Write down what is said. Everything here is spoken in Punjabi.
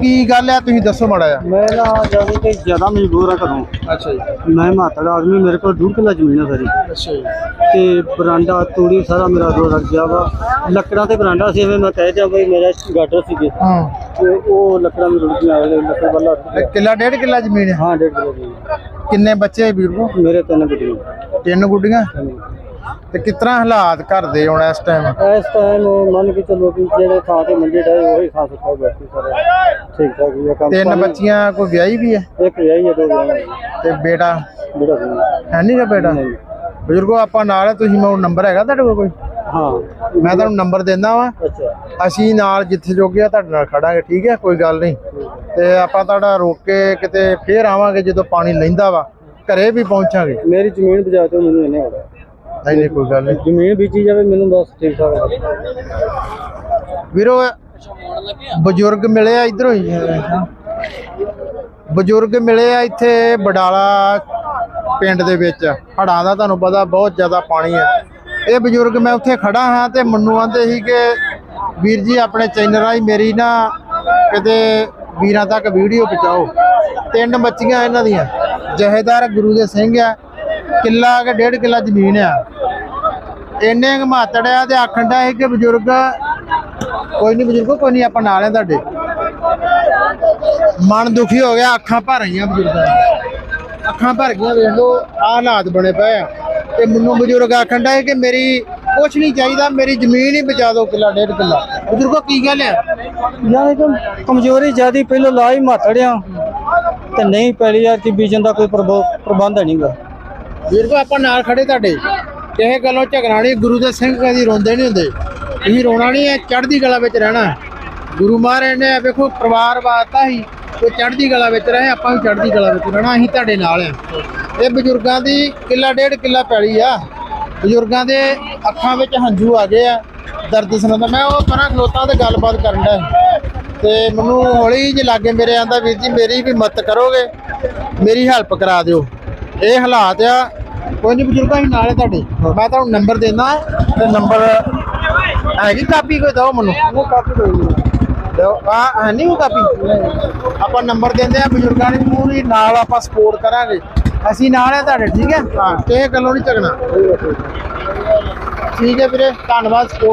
ਕੀ ਗੱਲ ਹੈ ਤੁਸੀਂ ਦੱਸੋ ਮਾੜਾ ਜਿਹਾ। ਮੈਂ ਨਾ ਜਾਨੀ ਕਿ ਜ਼ਿਆਦਾ ਮਜਬੂਰ ਆ ਘਰੋਂ। ਅੱਛਾ ਜੀ। ਮੈਂ ਮਾਤੜ ਆਦਮੀ ਮੇਰੇ ਕੋਲ ਡੂਢ ਕਿੱਲਾ ਜ਼ਮੀਨ ਆ ਸਾਰੀ। ਅੱਛਾ ਜੀ। ਤੇ ਬਰਾਂਡਾ ਤੂੜੀ ਸਾਰਾ ਮੇਰਾ ਦੋ ਲੱਗ ਗਿਆ ਵਾ। ਲੱਕੜਾਂ ਤੇ ਬਰਾਂਡਾ ਸੀ ਐਵੇਂ ਮੈਂ ਕਹਿ ਦਿਆਂ ਬਈ ਮੇਰਾ ਗਾਟਰ ਸੀਗੇ। ਹਾਂ। ਤੇ ਉਹ ਲੱਕੜਾਂ ਵੀ ਰੁੜ ਗਈਆਂ ਅਗਲੇ ਲੱਕੜ ਵਾਲਾ ਕਿੱਲਾ ਡੇਢ ਕਿੱਲਾ ਜ਼ਮੀਨ ਹੈ ਹਾਂ ਡੇਢ ਕਿਲੋ ਦੀ ਕਿੰਨੇ ਬੱਚੇ ਵੀਰ ਕੋ ਮੇਰੇ ਤਿੰਨ ਬਿਜਲੀ ਤਿੰਨ ਗੁੱਡੀਆਂ? ਤੇ ਕਿਸ ਤਰ੍ਹਾਂ ਹਾਲਾਤ ਘਰ ਦੇ ਹੁਣ ਇਸ ਟਾਈਮ ਇਸ ਟਾਈਮ ਮੰਨ ਕੇ ਚੱਲੋ ਕਿ ਜਿਹੜੇ ਥਾਂ ਤੇ ਮੰਜੇ ਡਾਏ ਉਹੀ ਥਾਂ ਸੁੱਕਾ ਬੈਠੀ ਸਾਰੇ। ਠੀਕ ਠਾਕ ਹੀ ਆ ਕੰਮ ਤਿੰਨ ਬੱਚੀਆਂ ਕੋਈ ਵਿਆਹੀ ਵੀ ਹੈ? ਇੱਕ ਵਿਆਹੀ ਹੈ ਦੋ ਵਿਆਹੀ ਤੇ ਬੇਟਾ? ਸੀ। ਹੈ। ਨਹੀਂ ਗਾ ਬੇਟਾ? ਬਜ਼ੁਰਗੋ ਆਪਾਂ ਨਾਲ ਤੁਸੀਂ ਮੈਨੂੰ ਨੰਬਰ ਹੈਗਾ ਤੁਹਾਡੇ ਕੋਲ ਕੋਈ? ਹਾਂ। ਮੈਂ ਤੁਹਾਨੂੰ ਨੰਬਰ ਦਿੰਦਾ ਵਾਂ। ਅੱਛਾ। ਅਸੀਂ ਨਾਲ ਜਿੱਥੇ ਜੋਗੇ ਆ ਤੁਹਾਡੇ ਨਾਲ ਖੜਾਂਗੇ ਠੀਕ ਹੈ? ਕੋਈ ਗੱਲ ਨਹੀਂ। ਤੇ ਆਪਾਂ ਤੁਹਾਡਾ ਰੋਕ ਕੇ ਕਿਤੇ ਫੇਰ ਆਵਾਂਗੇ ਜਦੋਂ ਪਾਣੀ ਲੈਂਦਾ ਵਾ। ਘਰੇ ਵੀ ਪਹੁੰਚਾਂਗੇ। ਮੇਰੀ ਜ਼ਮੀਨ ਬਜਾ ਤੇ ਮੈਨੂੰ ਇਹਨੇ ਹੋਣਾ ਨਹੀਂ ਨਹੀਂ ਕੋਈ ਗੱਲ ਨਹੀਂ। ਜ਼ਮੀਨ ਬੀਜੀ ਜਾਵੇ ਮੈਨੂੰ ਬਸ ਠੀਕ ਠਾਕ। ਵੀਰੋ ਬਜ਼ੁਰਗ ਮਿਲੇ ਆ ਇਧਰੋਂ ਹੀ। ਬਜ਼ੁਰਗ ਮਿਲੇ ਆ ਇੱਥੇ ਬਡਾਲਾ ਪਿੰਡ ਦੇ ਵਿੱਚ। ਹੜਾਂ ਦਾ ਤੁਹਾਨੂੰ ਪਤਾ ਬਹੁਤ ਜ਼ਿਆਦਾ ਪਾਣੀ ਹੈ ਇਹ ਬਜ਼ੁਰਗ ਮੈਂ ਉੱਥੇ ਖੜਾ ਹਾਂ ਤੇ ਮੈਨੂੰ ਆਂਦੇ ਸੀ ਕਿ ਵੀਰ ਜੀ ਆਪਣੇ ਚੈਨਲ ਰਾਹੀਂ ਮੇਰੀ ਨਾ ਕਿਤੇ ਵੀਰਾਂ ਤੱਕ ਵੀਡੀਓ ਪਹੁੰਚਾਓ। ਤਿੰਨ ਬੱਚੀਆਂ ਇਹਨਾਂ ਦੀਆਂ। ਜਹੇਦਾਰ ਗੁਰੂ ਦੇ ਸਿੰਘ ਆ। ਕਿੱਲਾ ਕੇ ਡੇਢ ਕਿੱਲਾ ਜ਼ਮੀਨ ਆ। ਇੰਨੇ ਘਮਾਤੜਿਆ ਤੇ ਆਖਣ ਦਾ ਹੈ ਕਿ ਬਜ਼ੁਰਗ, ਕੋਈ ਨਹੀਂ ਬਜ਼ੁਰਗੋ, ਕੋਈ ਨਹੀਂ ਆਪਾਂ ਨਾਲ ਆ ਤੁਹਾਡੇ। ਮਨ ਦੁਖੀ ਹੋ ਗਿਆ, ਅੱਖਾਂ ਭਰ ਆਈਆਂ ਬਜ਼ੁਰਗਾਂ ਦੀਆਂ ਅੱਖਾਂ ਭਰ ਗਈਆਂ, ਵੇਖ ਲਓ, ਆਹ ਹਾਲਾਤ ਬਣੇ ਪਏ ਆ। ਤੇ ਮੈਨੂੰ ਬਜ਼ੁਰਗ ਆਖਣ ਦਾ ਹੈ ਕਿ ਮੇਰੀ ਕੁਛ ਨਹੀਂ ਚਾਹੀਦਾ, ਮੇਰੀ ਜ਼ਮੀਨ ਹੀ ਬਚਾ ਦਿਓ ਕਿੱਲਾ, ਡੇਢ ਕਿੱਲਾ। ਬਜ਼ੁਰਗੋ, ਕੀ ਗੱਲ ਆ? ਯਾਨੀ ਕਿ ਕਮਜ਼ੋਰੀ ਜਿਆਦੀ, ਪਹਿਲਾਂ ਲਾ ਹੀ ਮਾਤੜਿਆ ਤੇ ਨਹੀਂ ਪੈਲੀ ਯਾਰ ਕਿ ਬੀਜਣ ਦਾ ਕੋਈ ਪ੍ਰਬੋ- ਪ੍ਰਬੰਧ ਨਹੀਂਗਾ ਵੀਰ ਕੋ ਆਪਾਂ ਨਾਲ ਖੜੇ ਤੁਹਾਡੇ। ਕਿਸੇ ਗੱਲੋਂ ਝਗੜਾ ਨਹੀਂ, ਗੁਰੂ ਦੇ ਸਿੰਘ ਕਦੀ ਰੋਂਦੇ ਨਹੀਂ ਹੁੰਦੇ। ਤੁਸੀਂ ਰੋਣਾ ਨਹੀਂ ਹੈ, ਚੜ੍ਹਦੀ ਕਲਾ ਵਿੱਚ ਰਹਿਣਾ ਗੁਰੂ ਮਹਾਰਾਜ ਨੇ ਵੇਖੋ, ਪਰਿਵਾਰ ਵਾਸਤਾ ਹੀ ਕੋਈ ਚੜ੍ਹਦੀ ਕਲਾ ਵਿੱਚ ਰਹੇ, ਆਪਾਂ ਵੀ ਚੜ੍ਹਦੀ ਕਲਾ ਵਿੱਚ ਰਹਿਣਾ, ਅਸੀਂ ਤੁਹਾਡੇ ਨਾਲ ਆ ਇਹ ਬਜ਼ੁਰਗਾਂ ਦੀ ਕਿੱਲਾ ਡੇਢ ਕਿੱਲਾ ਪੈਲੀ ਆ। ਬਜ਼ੁਰਗਾਂ ਦੇ ਅੱਖਾਂ ਵਿੱਚ ਹੰਝੂ ਆ ਗਏ ਆ, ਦਰਦ ਸੁਣਦਾ ਮੈਂ ਉਹ ਪਰਾਂ ਖਲੋਤਾ ਤੇ ਗੱਲਬਾਤ ਕਰਨ ਦਾ ਤੇ ਮੈਨੂੰ ਹੌਲੀ ਜਿਹੀ ਲਾਗੇ ਮੇਰੇ ਆਂਦਾ, ਵੀਰ ਜੀ, ਮੇਰੀ ਵੀ ਮਦਦ ਕਰੋਗੇ, ਮੇਰੀ ਹੈਲਪ ਕਰਾ ਦਿਓ। ਇਹ ਹਾਲਾਤ ਆ। ਕੋਈ ਨਹੀਂ ਬਜ਼ੁਰਗਾਂ ਹੀ ਨਾਲ ਤੁਹਾਡੇ। ਮੈਂ ਤੁਹਾਨੂੰ ਨੰਬਰ ਦੇਣਾ ਤੇ ਨੰਬਰ ਹੈਗੀ ਕਾਪੀ ਕੋਈ ਦਿਓ ਮੈਨੂੰ। ਉਹ ਕੋਈ ਦਿਓ। ਆ ਹੈ ਨਹੀਂ ਉਹ ਕਾਪੀ? ਆਪਾਂ ਨੰਬਰ ਦਿੰਦੇ ਆ ਬਜ਼ੁਰਗਾਂ ਦੀ ਪੂਰੀ ਨਾਲ ਆਪਾਂ ਸਪੋਰਟ ਕਰਾਂਗੇ। ਅਸੀਂ ਨਾਲ ਹੈ ਤੁਹਾਡੇ ਠੀਕ ਹੈ? ਹਾਂ। ਕਿਸੇ ਗੱਲੋਂ ਨਹੀਂ ਝਗਣਾ ਠੀਕ ਹੈ ਵੀਰੇ ਧੰਨਵਾਦ ਸਪੋਰਟ